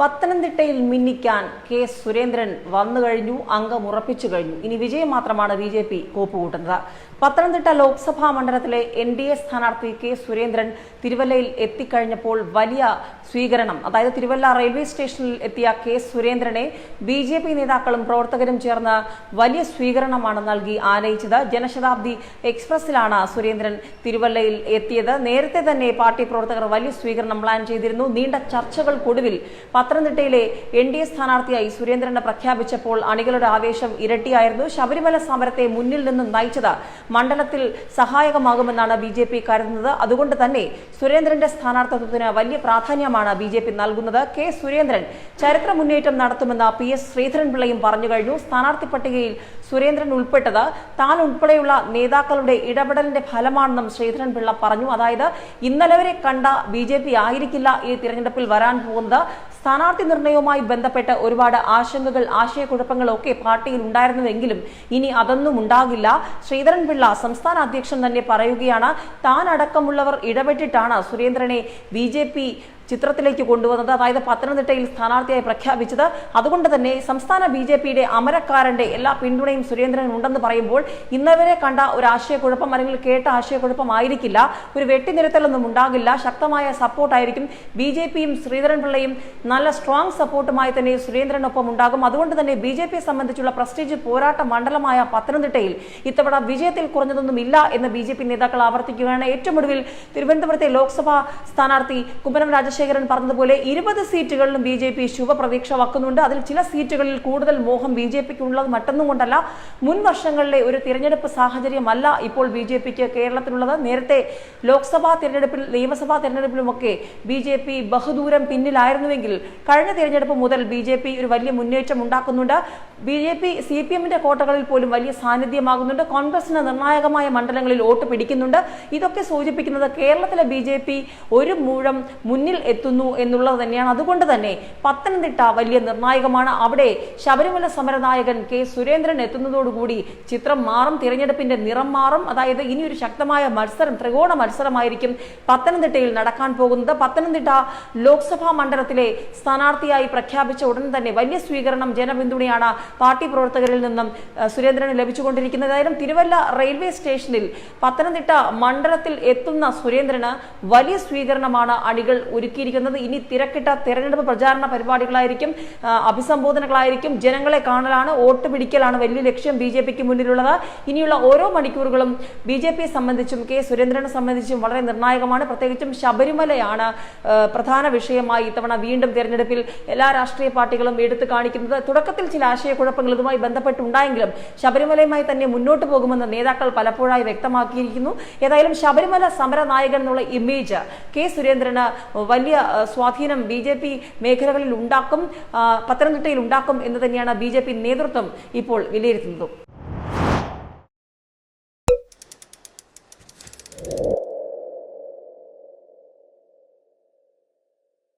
പത്തനംതിട്ടയിൽ മിന്നിക്കാൻ കെ സുരേന്ദ്രൻ വന്നു കഴിഞ്ഞു അംഗം ഉറപ്പിച്ചു കഴിഞ്ഞു. ഇനി വിജയം മാത്രമാണ് ബി ജെ പി കോപ്പുകൂട്ടുന്നത്. പത്തനംതിട്ട ലോക്സഭാ മണ്ഡലത്തിലെ എൻ ഡി എ സ്ഥാനാർത്ഥി കെ സുരേന്ദ്രൻ തിരുവല്ലയിൽ എത്തിക്കഴിഞ്ഞപ്പോൾ വലിയ സ്വീകരണം അതായത് തിരുവല്ല റെയിൽവേ സ്റ്റേഷനിൽ എത്തിയ കെ സുരേന്ദ്രനെ ബി ജെ പി നേതാക്കളും പ്രവർത്തകരും ചേർന്ന് വലിയ സ്വീകരണമാണ് നൽകി ആനയിച്ചത്. ജനശതാബ്ദി എക്സ്പ്രസിലാണ് സുരേന്ദ്രൻ തിരുവല്ലയിൽ എത്തിയത്. നേരത്തെ തന്നെ പാർട്ടി പ്രവർത്തകർ വലിയ സ്വീകരണം പ്ലാൻ ചെയ്തിരുന്നു. നീണ്ട ചർച്ചകൾക്കൊടുവിൽ പത്തനംതിട്ടയിലെ എൻ ഡി എ സ്ഥാനാർത്ഥിയായി സുരേന്ദ്രനെ പ്രഖ്യാപിച്ചപ്പോൾ അണികളുടെ ആവേശം ഇരട്ടിയായിരുന്നു. ശബരിമല സമരത്തെ മുന്നിൽ നിന്നും നയിച്ചത് മണ്ഡലത്തിൽ സഹായകമാകുമെന്നാണ് ബി ജെ പി കരുതുന്നത്. അതുകൊണ്ട് തന്നെ സുരേന്ദ്രന്റെ സ്ഥാനാർത്ഥിത്വത്തിന് വലിയ പ്രാധാന്യമാണ് ബി ജെ പി നൽകുന്നത്. കെ സുരേന്ദ്രൻ ചരിത്ര മുന്നേറ്റം നടത്തുമെന്ന് പി എസ് ശ്രീധരൻപിള്ളയും പറഞ്ഞു കഴിഞ്ഞു. സ്ഥാനാർത്ഥി പട്ടികയിൽ സുരേന്ദ്രൻ ഉൾപ്പെട്ടത് താൻ ഉൾപ്പെടെയുള്ള നേതാക്കളുടെ ഇടപെടലിന്റെ ഫലമാണെന്നും ശ്രീധരൻപിള്ള പറഞ്ഞു. അതായത് ഇന്നലെ വരെ കണ്ട ബി ആയിരിക്കില്ല ഈ തിരഞ്ഞെടുപ്പിൽ വരാൻ പോകുന്നത്. സ്ഥാനാർത്ഥി നിർണയവുമായി ബന്ധപ്പെട്ട് ഒരുപാട് ആശങ്കകൾ ആശയക്കുഴപ്പങ്ങളൊക്കെ പാർട്ടിയിൽ ഉണ്ടായിരുന്നുവെങ്കിലും ഇനി അതൊന്നും ഉണ്ടാകില്ല. ശ്രീധരൻപിള്ള സംസ്ഥാന അധ്യക്ഷൻ തന്നെ പറയുകയാണ് താൻ അടക്കമുള്ളവർ ഇടപെട്ടിട്ടാണ് സുരേന്ദ്രനെ ബി ചിത്രത്തിലേക്ക് കൊണ്ടുവന്നത്. അതായത് പത്തനംതിട്ടയിൽ സ്ഥാനാർത്ഥിയായി പ്രഖ്യാപിച്ചത്. അതുകൊണ്ട് തന്നെ സംസ്ഥാന ബി ജെ പിയുടെ അമരക്കാരന്റെ എല്ലാ പിന്തുണയും സുരേന്ദ്രൻ ഉണ്ടെന്ന് പറയുമ്പോൾ ഇന്നവരെ കണ്ട ഒരു ആശയക്കുഴപ്പം അല്ലെങ്കിൽ കേട്ട ആശയക്കുഴപ്പമായിരിക്കില്ല. ഒരു വെട്ടിനിരത്തലൊന്നും ഉണ്ടാകില്ല. ശക്തമായ സപ്പോർട്ടായിരിക്കും ബി ജെ പിയും ശ്രീധരൻപിള്ളയും നല്ല സ്ട്രോങ് സപ്പോർട്ടുമായി തന്നെ സുരേന്ദ്രനൊപ്പം ഉണ്ടാകും. അതുകൊണ്ട് തന്നെ ബി ജെ പിയെ സംബന്ധിച്ചുള്ള പ്രസ്റ്റീജ് പോരാട്ട മണ്ഡലമായ പത്തനംതിട്ടയിൽ ഇത്തവണ വിജയത്തിൽ കുറഞ്ഞതൊന്നും ഇല്ല എന്ന് ബി ജെ പി നേതാക്കൾ ആവർത്തിക്കുകയാണ്. ഏറ്റവും ഒടുവിൽ തിരുവനന്തപുരത്തെ ലോക്സഭാ സ്ഥാനാർത്ഥി കുമ്മനം രാജശേഖരൻ പറഞ്ഞതുപോലെ ഇരുപത് സീറ്റുകളിലും ബി ജെ പി ശുഭപ്രതീക്ഷ വക്കുന്നുണ്ട്. അതിൽ ചില സീറ്റുകളിൽ കൂടുതൽ മോഹം ബി ജെ പിക്ക് ഉള്ളത് മറ്റൊന്നും കൊണ്ടല്ല. മുൻ വർഷങ്ങളിലെ ഒരു തിരഞ്ഞെടുപ്പ് സാഹചര്യമല്ല ഇപ്പോൾ ബി ജെ പിക്ക് കേരളത്തിലുള്ളത്. നേരത്തെ ലോക്സഭാ തിരഞ്ഞെടുപ്പിൽ നിയമസഭാ തിരഞ്ഞെടുപ്പിലുമൊക്കെ ബി ജെ പി ബഹുദൂരം പിന്നിലായിരുന്നുവെങ്കിൽ കഴിഞ്ഞ തിരഞ്ഞെടുപ്പ് മുതൽ ബി ജെ പി ഒരു വലിയ മുന്നേറ്റം ഉണ്ടാക്കുന്നുണ്ട്. B J P C P എമ്മിന്റെ കോട്ടകളിൽ പോലും വലിയ സാന്നിധ്യമാകുന്നുണ്ട്. കോൺഗ്രസിന് നിർണായകമായ മണ്ഡലങ്ങളിൽ വോട്ട് പിടിക്കുന്നുണ്ട്. ഇതൊക്കെ സൂചിപ്പിക്കുന്നത് കേരളത്തിലെ ബി ജെ പി ഒരു മൂഴം മുന്നിൽ എത്തുന്നു എന്നുള്ളത് തന്നെയാണ്. അതുകൊണ്ട് തന്നെ പത്തനംതിട്ട വലിയ നിർണായകമാണ്. അവിടെ ശബരിമല സമരനായകൻ കെ സുരേന്ദ്രൻ എത്തുന്നതോടുകൂടി ചിത്രം മാറും തിരഞ്ഞെടുപ്പിന്റെ നിറം മാറും. അതായത് ഇനിയൊരു ശക്തമായ മത്സരം ത്രികോണ മത്സരമായിരിക്കും പത്തനംതിട്ടയിൽ നടക്കാൻ പോകുന്നത്. പത്തനംതിട്ട ലോക്സഭാ മണ്ഡലത്തിലെ സ്ഥാനാർത്ഥിയായി പ്രഖ്യാപിച്ച ഉടൻ തന്നെ വലിയ സ്വീകരണം ജനപിന്തുണയാണ് പാർട്ടി പ്രവർത്തകരിൽ നിന്നും സുരേന്ദ്രന് ലഭിച്ചുകൊണ്ടിരിക്കുന്നത്. ഏതായാലും തിരുവല്ല റെയിൽവേ സ്റ്റേഷനിൽ പത്തനംതിട്ട മണ്ഡലത്തിൽ എത്തുന്ന സുരേന്ദ്രന് വലിയ സ്വീകരണമാണ് അണികൾ ഒരുക്കിയിരിക്കുന്നത്. ഇനി തിരക്കിട്ട തെരഞ്ഞെടുപ്പ് പ്രചാരണ പരിപാടികളായിരിക്കും അഭിസംബോധനകളായിരിക്കും. ജനങ്ങളെ കാണലാണ് വോട്ട് പിടിക്കലാണ് വലിയ ലക്ഷ്യം ബി മുന്നിലുള്ളത്. ഇനിയുള്ള ഓരോ മണിക്കൂറുകളും ബി ജെ പിയെ സംബന്ധിച്ചും കെ സുരേന്ദ്രനെ സംബന്ധിച്ചും വളരെ നിർണായകമാണ്. പ്രത്യേകിച്ചും ശബരിമലയാണ് പ്രധാന വിഷയമായി ഇത്തവണ വീണ്ടും തെരഞ്ഞെടുപ്പിൽ എല്ലാ രാഷ്ട്രീയ പാർട്ടികളും എടുത്തു കാണിക്കുന്നത്. തുടക്കത്തിൽ ചില ആശയക്കുഴപ്പങ്ങൾ ഇതുമായി ബന്ധപ്പെട്ടുണ്ടായെങ്കിലും ശബരിമലയുമായി തന്നെ മുന്നോട്ട് പോകുമെന്ന് നേതാക്കൾ പലപ്പോഴായി വ്യക്തമാക്കിയിരിക്കുന്നു. ഏതായാലും ശബരിമല സമരനായകൻ എന്നുള്ള ഇമേജ് കെ സുരേന്ദ്രന് വലിയ ആ, സ്വാധീനം ബി ജെ പി മേഖലകളിൽ ഉണ്ടാക്കും പത്തനംതിട്ടയിൽ ഉണ്ടാക്കും എന്ന് തന്നെയാണ് ബി നേതൃത്വം ഇപ്പോൾ വിലയിരുത്തുന്നത്.